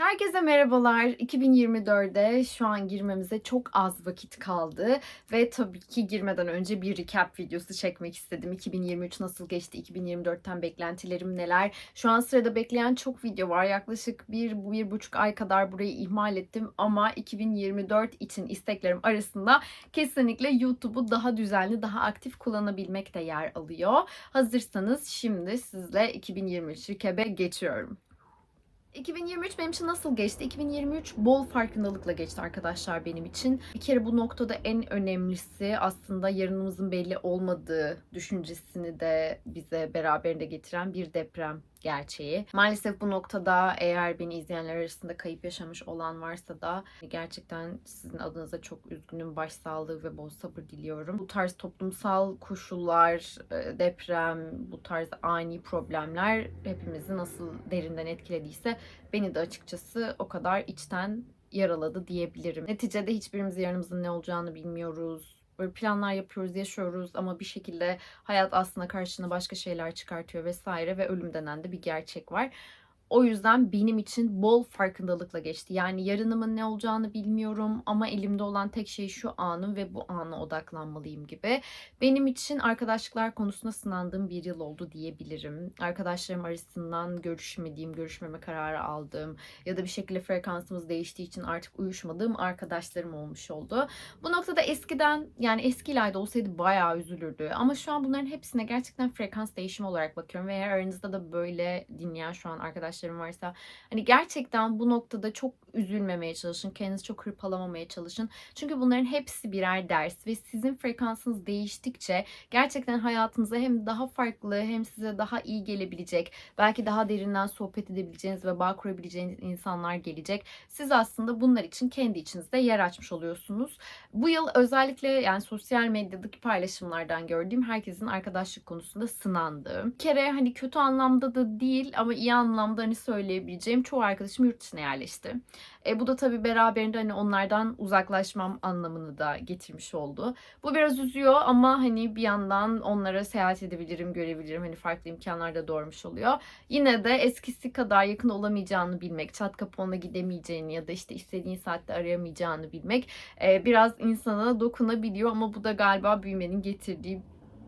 Herkese merhabalar. 2024'de şu an girmemize çok az vakit kaldı ve tabii ki girmeden önce bir recap videosu çekmek istedim. 2023 nasıl geçti? 2024'ten beklentilerim neler? Şu an sırada bekleyen çok video var. Yaklaşık bir, bir buçuk ay kadar burayı ihmal ettim ama 2024 için isteklerim arasında kesinlikle YouTube'u daha düzenli, daha aktif kullanabilmek de yer alıyor. Hazırsanız şimdi sizle 2023 recap'e geçiyorum. 2023 benim için nasıl geçti? 2023 bol farkındalıkla geçti arkadaşlar benim için. Bir kere bu noktada en önemlisi aslında yarınımızın belli olmadığı düşüncesini de bize beraberinde getiren bir deprem gerçeği. Maalesef bu noktada eğer beni izleyenler arasında kayıp yaşamış olan varsa da gerçekten sizin adınıza çok üzgünüm. Başsağlığı ve bol sabır diliyorum. Bu tarz toplumsal koşullar, e, deprem, bu tarz ani problemler hepimizi nasıl derinden etkilediyse beni de açıkçası o kadar içten yaraladı diyebilirim. Neticede hiçbirimiz yarınımızın ne olacağını bilmiyoruz. Böyle planlar yapıyoruz, yaşıyoruz ama bir şekilde hayat aslında karşına başka şeyler çıkartıyor vesaire ve ölüm denen de bir gerçek var. O yüzden benim için bol farkındalıkla geçti. Yani yarınımın ne olacağını bilmiyorum ama elimde olan tek şey şu anım ve bu ana odaklanmalıyım gibi. Benim için arkadaşlıklar konusunda sınandığım bir yıl oldu diyebilirim. Arkadaşlarım arasından görüşmediğim, görüşmeme kararı aldığım ya da bir şekilde frekansımız değiştiği için artık uyuşmadığım arkadaşlarım olmuş oldu. Bu noktada eskiden yani eski ilayda olsaydı bayağı üzülürdü. Ama şu an bunların hepsine gerçekten frekans değişimi olarak bakıyorum. Ve eğer aranızda da böyle dinleyen şu an arkadaşlarım varsa hani gerçekten bu noktada çok üzülmemeye çalışın. Kendinizi çok hırpalamamaya çalışın. Çünkü bunların hepsi birer ders ve sizin frekansınız değiştikçe gerçekten hayatınıza hem daha farklı hem size daha iyi gelebilecek, belki daha derinden sohbet edebileceğiniz ve bağ kurabileceğiniz insanlar gelecek. Siz aslında bunlar için kendi içinizde yer açmış oluyorsunuz. Bu yıl özellikle yani sosyal medyadaki paylaşımlardan gördüğüm herkesin arkadaşlık konusunda sınandığı. Bir kere hani kötü anlamda da değil ama iyi anlamda hani söyleyebileceğim çoğu arkadaşım yurt dışına yerleşti. E, bu da tabii beraberinde hani onlardan uzaklaşmam anlamını da getirmiş oldu. Bu biraz üzüyor ama hani bir yandan onlara seyahat edebilirim, görebilirim. Hani farklı imkanlar da doğurmuş oluyor. Yine de eskisi kadar yakın olamayacağını bilmek, çat kapı ona gidemeyeceğini ya da işte istediğin saatte arayamayacağını bilmek e, biraz insana dokunabiliyor ama bu da galiba büyümenin getirdiği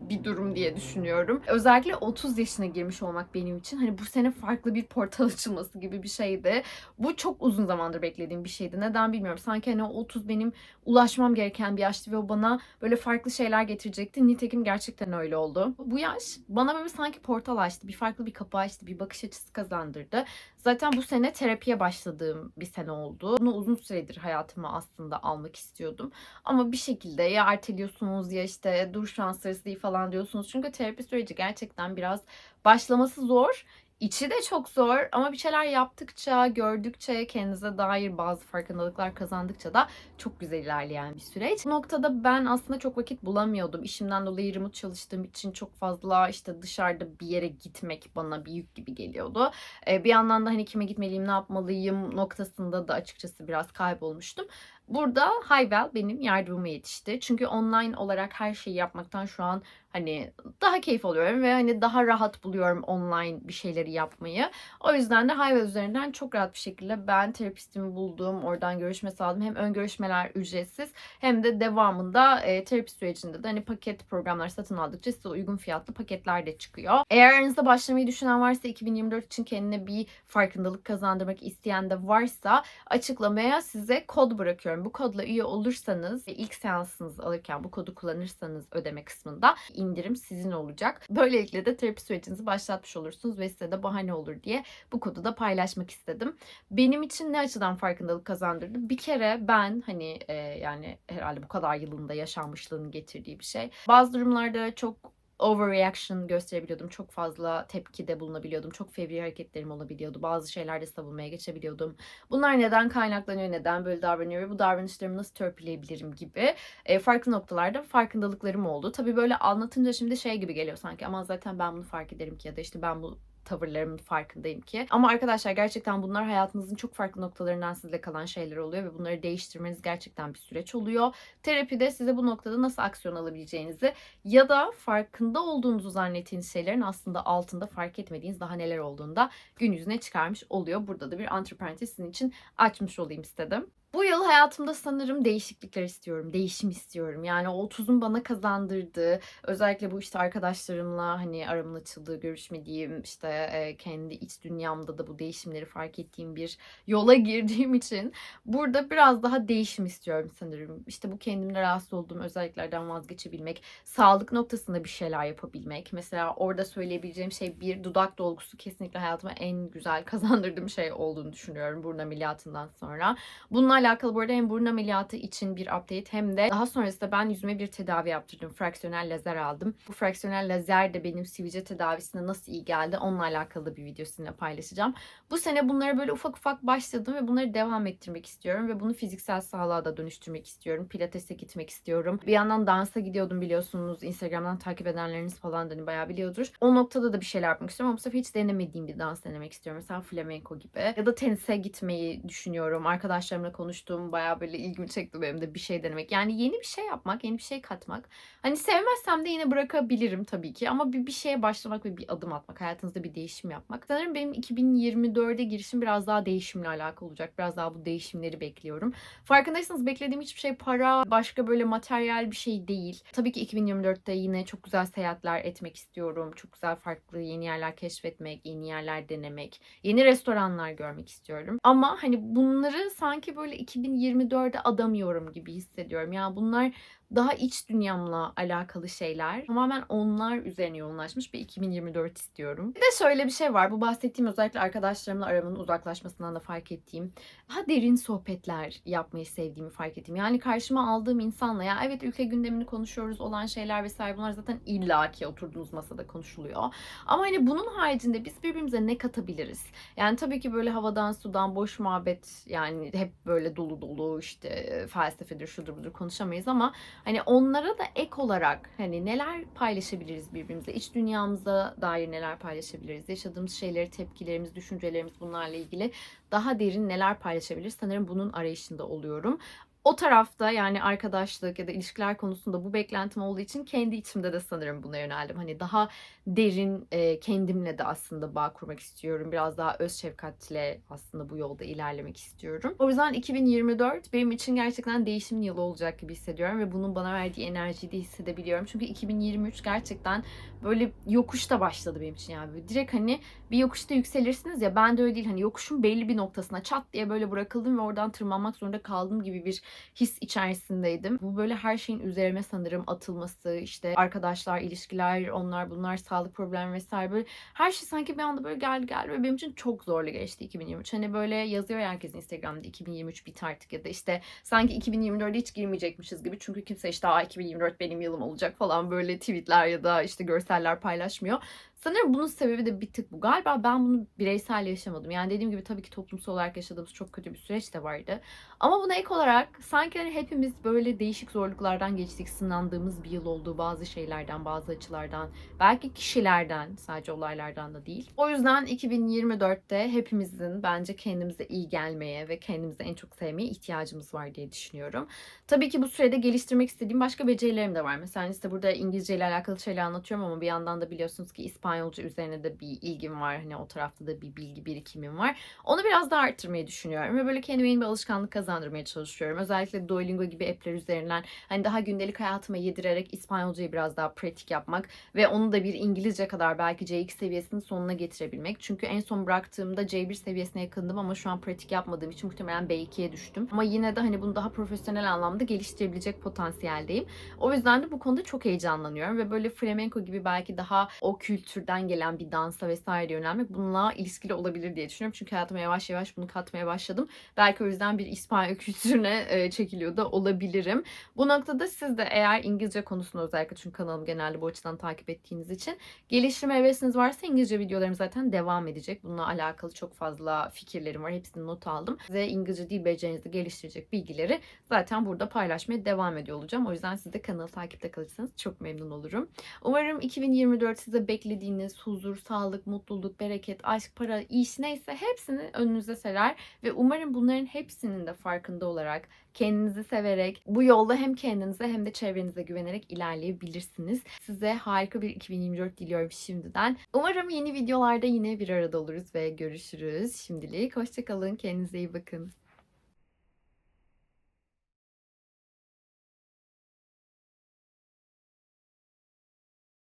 bir durum diye düşünüyorum. Özellikle 30 yaşına girmiş olmak benim için hani bu sene farklı bir portal açılması gibi bir şeydi. Bu çok uzun zamandır beklediğim bir şeydi. Neden bilmiyorum. Sanki hani o 30 benim ulaşmam gereken bir yaştı ve o bana böyle farklı şeyler getirecekti. Nitekim gerçekten öyle oldu. Bu yaş bana böyle sanki portal açtı. Bir farklı bir kapı açtı. Bir bakış açısı kazandırdı. Zaten bu sene terapiye başladığım bir sene oldu. Bunu uzun süredir hayatıma aslında almak istiyordum. Ama bir şekilde ya erteliyorsunuz ya işte dur şu an sırası değil falan diyorsunuz. Çünkü terapi süreci gerçekten biraz başlaması zor. İçi de çok zor ama bir şeyler yaptıkça, gördükçe, kendinize dair bazı farkındalıklar kazandıkça da çok güzel ilerleyen bir süreç. Bu noktada ben aslında çok vakit bulamıyordum. İşimden dolayı remote çalıştığım için çok fazla işte dışarıda bir yere gitmek bana bir yük gibi geliyordu. Bir yandan da hani kime gitmeliyim, ne yapmalıyım noktasında da açıkçası biraz kaybolmuştum. Burada Hayvel benim yardımıma yetişti. Çünkü online olarak her şeyi yapmaktan şu an hani daha keyif alıyorum ve hani daha rahat buluyorum online bir şeyleri yapmayı. O yüzden de Hayvel üzerinden çok rahat bir şekilde ben terapistimi buldum. Oradan görüşme sağladım. Hem ön görüşmeler ücretsiz hem de devamında e, terapi sürecinde de hani paket programlar satın aldıkça size uygun fiyatlı paketler de çıkıyor. Eğer aranızda başlamayı düşünen varsa 2024 için kendine bir farkındalık kazandırmak isteyen de varsa açıklamaya size kod bırakıyorum. Bu kodla üye olursanız ilk seansınızı alırken bu kodu kullanırsanız ödeme kısmında indirim sizin olacak. Böylelikle de terapi sürecinizi başlatmış olursunuz ve size de bahane olur diye bu kodu da paylaşmak istedim. Benim için ne açıdan farkındalık kazandırdı? Bir kere ben hani e, yani herhalde bu kadar yılında yaşanmışlığın getirdiği bir şey. Bazı durumlarda çok overreaction gösterebiliyordum. Çok fazla tepkide bulunabiliyordum. Çok fevri hareketlerim olabiliyordu. Bazı şeylerde savunmaya geçebiliyordum. Bunlar neden kaynaklanıyor, neden böyle davranıyor ve bu davranışlarımı nasıl törpüleyebilirim gibi e, farklı noktalarda farkındalıklarım oldu. Tabii böyle anlatınca şimdi şey gibi geliyor sanki ama zaten ben bunu fark ederim ki ya da işte ben bu tavırlarımın farkındayım ki. Ama arkadaşlar gerçekten bunlar hayatınızın çok farklı noktalarından sizle kalan şeyler oluyor ve bunları değiştirmeniz gerçekten bir süreç oluyor. Terapide size bu noktada nasıl aksiyon alabileceğinizi ya da farkında olduğunuzu zannettiğiniz şeylerin aslında altında fark etmediğiniz daha neler olduğunda gün yüzüne çıkarmış oluyor. Burada da bir antiparantez sizin için açmış olayım istedim. Bu yıl hayatımda sanırım değişiklikler istiyorum, değişim istiyorum. Yani o 30'un bana kazandırdığı, özellikle bu işte arkadaşlarımla hani aramın açıldığı, görüşmediğim, işte e, kendi iç dünyamda da bu değişimleri fark ettiğim bir yola girdiğim için burada biraz daha değişim istiyorum sanırım. İşte bu kendimde rahatsız olduğum özelliklerden vazgeçebilmek, sağlık noktasında bir şeyler yapabilmek. Mesela orada söyleyebileceğim şey bir dudak dolgusu kesinlikle hayatıma en güzel kazandırdığım şey olduğunu düşünüyorum burun ameliyatından sonra. Bununla alakalı bu arada hem burun ameliyatı için bir update hem de daha sonrasında ben yüzüme bir tedavi yaptırdım. Fraksiyonel lazer aldım. Bu fraksiyonel lazer de benim sivilce tedavisine nasıl iyi geldi onunla alakalı bir video sizinle paylaşacağım. Bu sene bunlara böyle ufak ufak başladım ve bunları devam ettirmek istiyorum ve bunu fiziksel sağlığa da dönüştürmek istiyorum. Pilates'e gitmek istiyorum. Bir yandan dansa gidiyordum biliyorsunuz. Instagram'dan takip edenleriniz falan da hani bayağı biliyordur. O noktada da bir şeyler yapmak istiyorum ama bu sefer hiç denemediğim bir dans denemek istiyorum. Mesela flamenco gibi. Ya da tenise gitmeyi düşünüyorum. Arkadaşlarımla konuştuğum bayağı böyle ilgimi çekti benim de bir şey denemek. Yani yeni bir şey yapmak, yeni bir şey katmak. Hani sevmezsem de yine bırakabilirim tabii ki ama bir, bir şeye başlamak ve bir adım atmak, hayatınızda bir değişim yapmak. Sanırım benim 2024'e girişim biraz daha değişimle alakalı olacak. Biraz daha bu değişimleri bekliyorum. Farkındaysanız beklediğim hiçbir şey para, başka böyle materyal bir şey değil. Tabii ki 2024'te yine çok güzel seyahatler etmek istiyorum. Çok güzel farklı yeni yerler keşfetmek, yeni yerler denemek, yeni restoranlar görmek istiyorum. Ama hani bunları sanki böyle 2024'e adamıyorum gibi hissediyorum. Yani bunlar daha iç dünyamla alakalı şeyler. Tamamen onlar üzerine yoğunlaşmış bir 2024 istiyorum. Bir de şöyle bir şey var. Bu bahsettiğim özellikle arkadaşlarımla aramın uzaklaşmasından da fark ettiğim daha derin sohbetler yapmayı sevdiğimi fark ettim. Yani karşıma aldığım insanla ya evet ülke gündemini konuşuyoruz olan şeyler vesaire bunlar zaten illaki oturduğunuz masada konuşuluyor. Ama hani bunun haricinde biz birbirimize ne katabiliriz? Yani tabii ki böyle havadan sudan boş muhabbet yani hep böyle dolu dolu işte felsefedir şudur budur konuşamayız ama Hani onlara da ek olarak hani neler paylaşabiliriz birbirimize? İç dünyamıza dair neler paylaşabiliriz? Yaşadığımız şeyleri, tepkilerimiz, düşüncelerimiz bunlarla ilgili daha derin neler paylaşabiliriz? Sanırım bunun arayışında oluyorum o tarafta yani arkadaşlık ya da ilişkiler konusunda bu beklentim olduğu için kendi içimde de sanırım buna yöneldim. Hani daha derin e, kendimle de aslında bağ kurmak istiyorum. Biraz daha öz şefkatle aslında bu yolda ilerlemek istiyorum. O yüzden 2024 benim için gerçekten değişim yılı olacak gibi hissediyorum ve bunun bana verdiği enerjiyi de hissedebiliyorum. Çünkü 2023 gerçekten böyle yokuşta başladı benim için yani. Direkt hani bir yokuşta yükselirsiniz ya ben de öyle değil. Hani yokuşun belli bir noktasına çat diye böyle bırakıldım ve oradan tırmanmak zorunda kaldım gibi bir his içerisindeydim. Bu böyle her şeyin üzerime sanırım atılması, işte arkadaşlar, ilişkiler, onlar bunlar, sağlık problemi vesaire böyle her şey sanki bir anda böyle geldi geldi ve benim için çok zorlu geçti 2023. Hani böyle yazıyor ya herkes Instagram'da 2023 bit artık ya da işte sanki 2024'e hiç girmeyecekmişiz gibi. Çünkü kimse işte Aa, 2024 benim yılım olacak falan böyle tweetler ya da işte görseller paylaşmıyor. Sanırım bunun sebebi de bir tık bu. Galiba ben bunu bireysel yaşamadım. Yani dediğim gibi tabii ki toplumsal olarak yaşadığımız çok kötü bir süreç de vardı. Ama buna ek olarak sanki hani hepimiz böyle değişik zorluklardan geçtik. Sınandığımız bir yıl olduğu bazı şeylerden, bazı açılardan, belki kişilerden, sadece olaylardan da değil. O yüzden 2024'te hepimizin bence kendimize iyi gelmeye ve kendimizi en çok sevmeye ihtiyacımız var diye düşünüyorum. Tabii ki bu sürede geliştirmek istediğim başka becerilerim de var. Mesela işte burada İngilizce ile alakalı şeyler anlatıyorum ama bir yandan da biliyorsunuz ki İspanyolca üzerine de bir ilgim var. Hani o tarafta da bir bilgi birikimim var. Onu biraz daha arttırmayı düşünüyorum ve böyle kendime yeni bir alışkanlık kazandırmaya çalışıyorum. Özellikle Duolingo gibi app'ler üzerinden hani daha gündelik hayatıma yedirerek İspanyolcayı biraz daha pratik yapmak ve onu da bir İngilizce kadar belki C2 seviyesinin sonuna getirebilmek. Çünkü en son bıraktığımda C1 seviyesine yakındım ama şu an pratik yapmadığım için muhtemelen B2'ye düştüm. Ama yine de hani bunu daha profesyonel anlamda geliştirebilecek potansiyeldeyim. O yüzden de bu konuda çok heyecanlanıyorum ve böyle flamenco gibi belki daha o kültürden gelen bir dansa vesaire yönelmek bununla ilişkili olabilir diye düşünüyorum. Çünkü hayatıma yavaş yavaş bunu katmaya başladım. Belki o yüzden bir İspanya kültürüne e, çekiliyor da olabilirim. Bu noktada siz de eğer İngilizce konusunda özellikle çünkü kanalımı genelde bu açıdan takip ettiğiniz için geliştirme hevesiniz varsa İngilizce videolarım zaten devam edecek. Bununla alakalı çok fazla fikirlerim var. Hepsini not aldım. Size İngilizce dil becerinizi geliştirecek bilgileri zaten burada paylaşmaya devam ediyor olacağım. O yüzden siz de kanalı takipte kalırsanız çok memnun olurum. Umarım 2024 size beklediğim istediğiniz huzur, sağlık, mutluluk, bereket, aşk, para, iş neyse hepsini önünüze serer ve umarım bunların hepsinin de farkında olarak kendinizi severek bu yolda hem kendinize hem de çevrenize güvenerek ilerleyebilirsiniz. Size harika bir 2024 diliyorum şimdiden. Umarım yeni videolarda yine bir arada oluruz ve görüşürüz. Şimdilik hoşçakalın. Kendinize iyi bakın.